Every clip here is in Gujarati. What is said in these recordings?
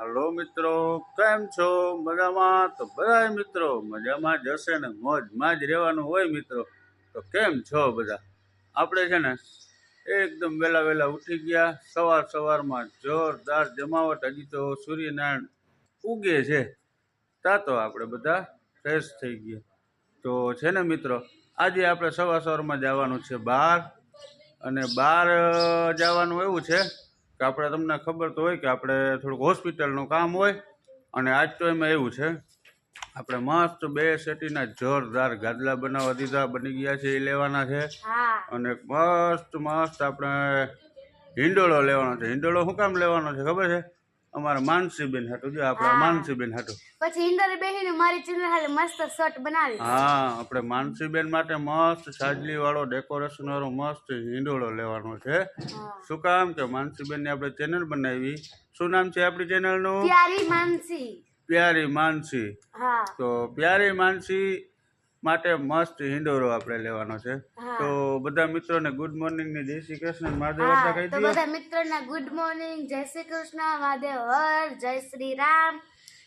હલો મિત્રો, કેમ છો? મજામાં? તો બધા મિત્રો, મજામાં જ હશે ને? મોજમાં જ રહેવાનું હોય મિત્રો. તો કેમ છો બધા? આપણે છે ને એકદમ વહેલા વહેલા ઉઠી ગયા. સવાર સવારમાં જોરદાર જમાવટ. હજી તો સૂર્યનારાયણ ઉગે છે. તા તો આપણે બધા ફ્રેશ થઈ ગયા. તો છે ને મિત્રો, આજે આપણે સવાર સવારમાં જવાનું છે બહાર. અને બહાર જવાનું એવું છે કે આપણે તમને ખબર તો હોય કે આપણે થોડુંક હોસ્પિટલનું કામ હોય અને આજ તો એમાં એવું છે આપણે મસ્ત બે સેટીના જોરદાર ગાદલા બનાવવા દીધા બની ગયા છે એ લેવાના છે. અને મસ્ત મસ્ત આપણે હિંડોળો લેવાનો છે. હિંડોળો શું કામ લેવાનો છે ખબર છે? અમારા માનસીબેન હાટું જો આપણા માનસીબેન હાટું પછી ઇન્દોરે બેહીને મારી ચેનલ હાલે મસ્ત શર્ટ બનાવી. હા આપણે માનસીબેન માટે મસ્ત સાજલી વાળો ડેકોરેશન વાળો મસ્ત હિંડોળો લેવાનો છે. શું કામ કે માનસીબેનની આપણે ચેનલ બનાવી. શું નામ છે આપણી ચેનલનું પ્યારી માનસી. પ્યારી માનસી. હા. તો પ્યારી માનસી માટે મસ્ત હિંડોરો આપણે લેવાનો છે. તો બધા મિત્રોને ગુડ મોર્નિંગ ને જય શ્રી કૃષ્ણ મહાદેવ વાર્તા કહી દઈએ બધા મિત્રોને ગુડ મોર્નિંગ જય શ્રી કૃષ્ણ મહાદેવ હર જય શ્રી રામ.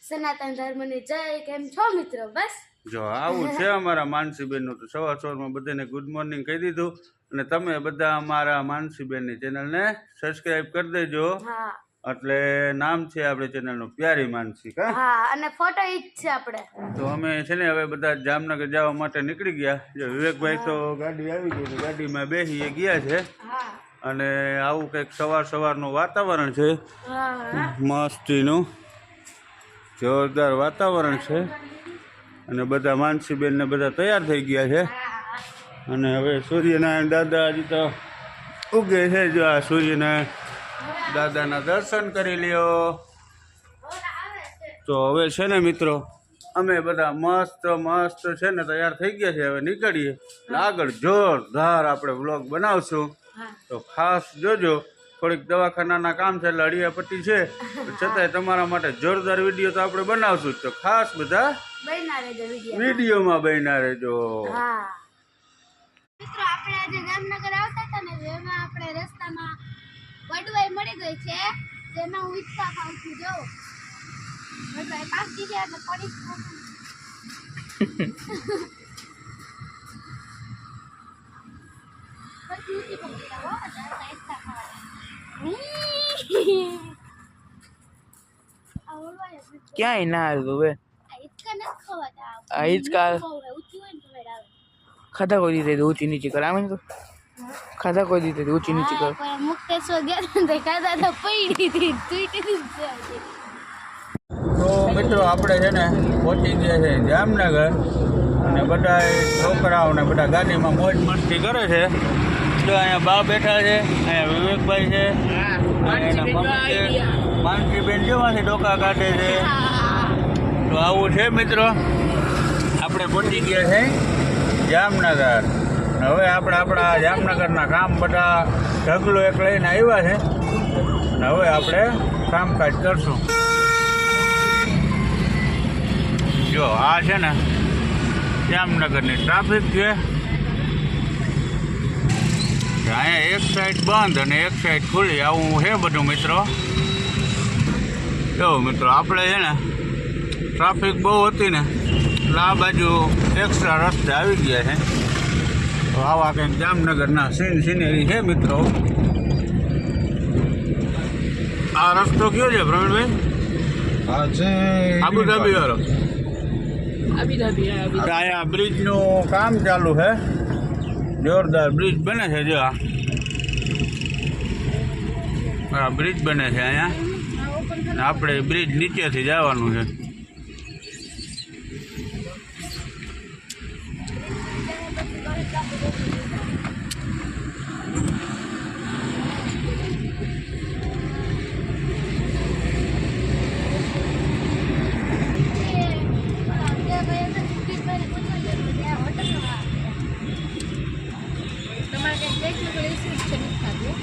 સનાતન ધર્મની જય કેમ છો મિત્રો? બસ? જો આવું છે અમારા માનસીબેનનું તો સવાર સવારમાં બધાને ગુડ મોર્નિંગ કહી દીધું. અને તમે બધા અમારા માનસીબેનની ચેનલને સબસ્ક્રાઈબ કરી દેજો. હા. એટલે નામ છે આપણે ચેનલનું પ્યારી માનસી કા? હા અને ફોટો ઈ જ છે આપણે તો અમે છે ને હવે બધા જામનગર જવા માટે નીકળી ગયા. જો વિવેકભાઈ તો ગાડી આવી ગઈ ગાડીમાં બેસી ગયા છે. અને આવું કંઈક સવાર સવારનું વાતાવરણ છે. મસ્તીનું જોરદાર વાતાવરણ છે. અને બધા માનસીબેન ને બધા તૈયાર થઈ ગયા છે. અને હવે સૂર્યનારાયણ દાદા હજી તો ઉગે છે જો આ સૂર્યનારાયણ. દાદાના દર્શન કરી લ્યો. તો હવે છે ને મિત્રો અમે બધા મસ્ત મસ્ત છે ને તૈયાર થઈ ગયા છે હવે નીકળીએ. આગળ જોરદાર આપણે વ્લોગ બનાવશું. તો ખાસ જોજો થોડીક દવાખાનાના કામ છે એટલે અડિયાપટ્ટી છે. છતાંય તમારા માટે જોરદાર વીડિયો તો આપણે બનાવશું. તો ખાસ બધા વિડીયોમાં બન્યા રહેજો. મિત્રો આપણે આજે જામનગર આવતા હતા ને એમાં આપણે રસ્તામાં વડવાઈ મળી ગઈ છે જેમાં હું ઈચ્છા ખાઉં છું જો. વડવાઈ પાકી છે એટલે પડી. ક્યાંય ના આવ્યું હવે ખાધા કોઈ દીધે ઊંચી નીચી કરાવે ને તો? ખાધા કોઈ દીધે તો ઊંચી નીચી કર. મુક્તેશ્વર ગયા હતા તો ખાધા તો પડી હતી તૂટી હતી. તો મિત્રો આપણે છે ને પહોંચી ગયા છે જામનગર અને બધા છોકરાઓ ને બધા ગાડીમાં મોજ મસ્તી કરે છે. જો અહીંયા બા બેઠા છે અહીંયા વિવેકભાઈ છે એના મમ્મી છે માનસીબેન જેવાથી ડોકા કાઢે છે. તો આવું છે મિત્રો. આપણે પહોંચી ગયા છે જામનગર. હવે આપણે આપણા જામનગરના કામ બધા ઢગલો એક લઈને આવ્યા છે. અને હવે આપણે કામકાજ કરશું. જો, આ છે ને જામનગરની ટ્રાફિક છે. અહીંયા એક સાઈડ બંધ અને એક સાઈડ ખુલ્લી. આવું છે બધું મિત્રો. જો મિત્રો, આપણે છે ને ટ્રાફિક બહુ હતી ને, એટલે આ બાજુ એક્સ્ટ્રા રસ્તે આવી ગયા છે. તો આવા કંઈક જામનગરના સીન સિનેરી છે મિત્રો. આ રસ્તો કયો છે પ્રવીણભાઈ? આબુધાબી વાળો. અહીંયા બ્રિજનું કામ ચાલુ છે. જોરદાર બ્રિજ બને છે જો આ બ્રિજ બને છે અહીંયા. આપણે બ્રિજ નીચેથી જવાનું છે તમારે કંઈક ટેકનિકલ ઇસ્યુઝ છે નથી થતું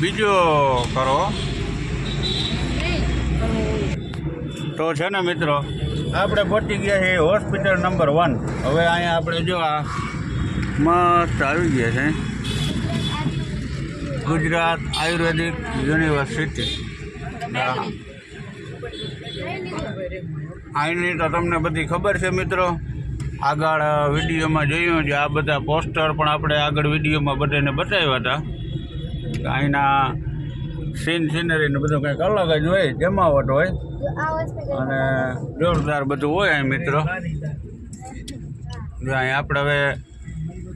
બીજો કરો. તો છે ને મિત્રો, આપણે પહોંચી ગયા છીએ હોસ્પિટલ નંબર વન. હવે અહીંયા આપણે જો આ મસ્ત આવી ગયા છે. ગુજરાત આયુર્વેદિક યુનિવર્સિટી. અહીંની તો તમને બધી ખબર છે મિત્રો. આગળ વિડીયોમાં જોયું છે, આ બધા પોસ્ટર પણ આપણે આગળ વિડીયોમાં બધાને બતાવ્યા હતા. અહીંના સીન સીનરી ને બધું કંઈક અલગ જ હોય, જમાવટ હોય. અને જોરદાર બધું હોય અહીં મિત્રો. અહીં આપણે હવે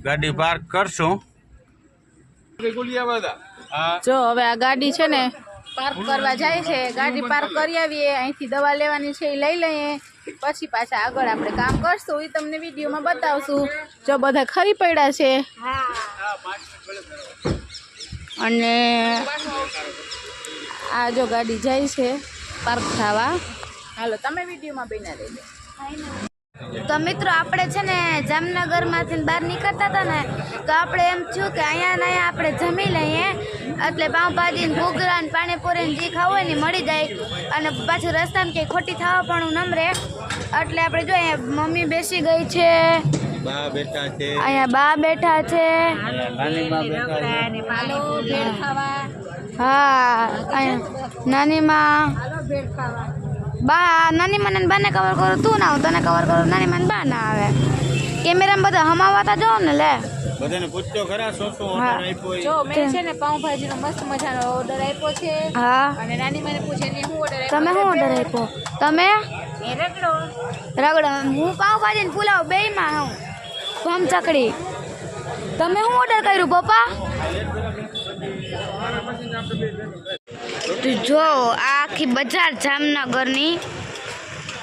ગાડી પાર્ક કરશું. જો હવે આ ગાડી છે ને પાર્ક કરવા જાય છે. ગાડી પાર્ક કરી આવીએ, અહીંથી દવા લેવાની છે એ લઈ લઈએ. પછી પાછા આગળ આપણે કામ કરશું એ તમને વિડીયોમાં બતાવશું. જો બધા ખરી પડ્યા છે. અને આ જો ગાડી જાય છે પાર્ક થવા. હાલો, તમે વિડીયોમાં બેના રહેજો. તો મિત્રો, આપણે છે ને જામનગરમાંથી બહાર નીકળતા હતા ને, તો આપણે એમ થયું કે અહીંયા અહીંયા આપણે જમી લઈએ. એટલે પાઉંભાજી ને ઘૂઘરા ને પાણીપુરી જે ખાવું હોય ને મળી જાય. અને પાછું રસ્તામાં કંઈ ખોટી થવા પણ નમરે. એટલે આપણે જો અહીંયા મમ્મી બેસી ગઈ છે. બા બેઠા છે. અહીંયા બા બેઠા છે. હા અહીંયા નાની માં. હાલો ભેળ ખાવા. બા નાની મને બાને કવર કરું તું ના આવું તને કવર કરું નાની મને બા ના આવે. કેમેરામાં બધા હમાવાતા જો ને લે. બધાને પૂછતો ખરા શું શું હા. આપ્યો જો મેં છે ને પાઉંભાજીનો મસ્ત મજાનો ઓર્ડર આપ્યો છે. હા. અને નાની મને પૂછે ને હું ઓર્ડર તમે શું ઓર્ડર આપ્યો? તમે? રગડો. રગડો. હું પાવભાજી ને પુલાવ બે માં હું. ભમ ચકડી. તમે શું ઓર્ડર કર્યું પપ્પા? તું જો આ આખી બજાર જામનગરની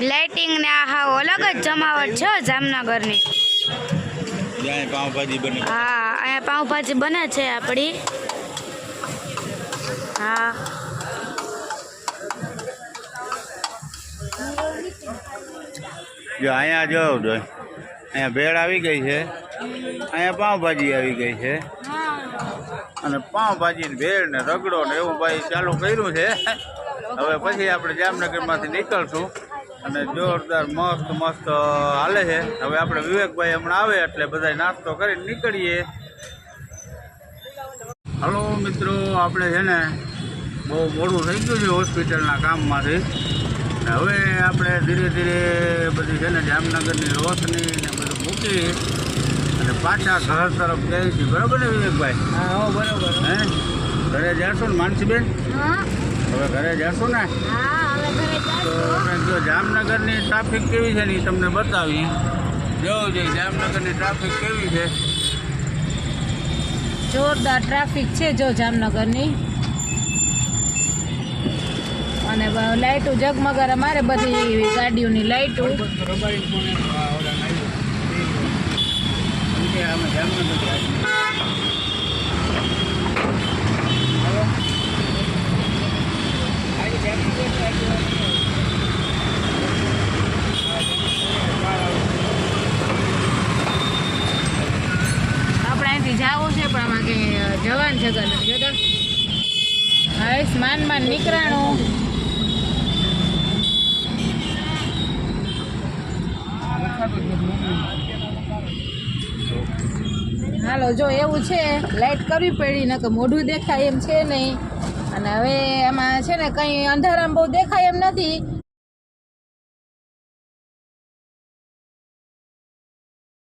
લાઇટિંગ ને આ હાવ અલગ જ જમાવટ છે જામનગરની. બને. હા અહીંયા પાઉંભાજી બને છે આપણી હા. જો અહીંયા જો તો અહીંયા ભેળ આવી ગઈ છે. અહીંયા પાવભાજી આવી ગઈ છે. અને પાઉંભાજી ભેળ ને રગડો ને એવું ભાઈ ચાલુ કર્યું છે. હવે પછી આપણે જામનગરમાંથી નીકળશું. અને જોરદાર મસ્ત મસ્ત હાલે છે. હવે આપણે વિવેકભાઈ હમણાં આવે એટલે બધા નાસ્તો કરીને નીકળીએ. હલો મિત્રો, આપણે છે ને બહુ મોડું થઈ ગયું છે હોસ્પિટલના કામમાંથી. હવે આપણે ધીરે ધીરે બધી છે ને જામનગરની રોશની ને બધું મૂકી અને પાછા ઘર તરફ જઈએ છીએ. બરાબર ને વિવેકભાઈ? હા હો બરોબર. હે? ઘરે જશું ને માનસીબેન? હા. હવે ઘરે જશું ને? હા હવે તો આપણે જો જામનગરની ટ્રાફિક કેવી છે ને એ તમને બતાવી જોવું જોઈએ જામનગરની ટ્રાફિક કેવી છે? જોરદાર ટ્રાફિક છે જો જામનગરની. અને લાઇટો ઝગમગારા મારે બધી ગાડીઓની જાય આપણે અહીંથી જવું છે, પણ કે જવાન જગા નથી જોતા હાઈસ માન માન નીકળાણું. હાલો, જો એવું છે લાઇટ કરવી પડી નકર મોઢું દેખાય એમ છે નહીં. અને હવે એમાં છે ને, કંઈ અંધારામાં બહુ દેખાય એમ નથી.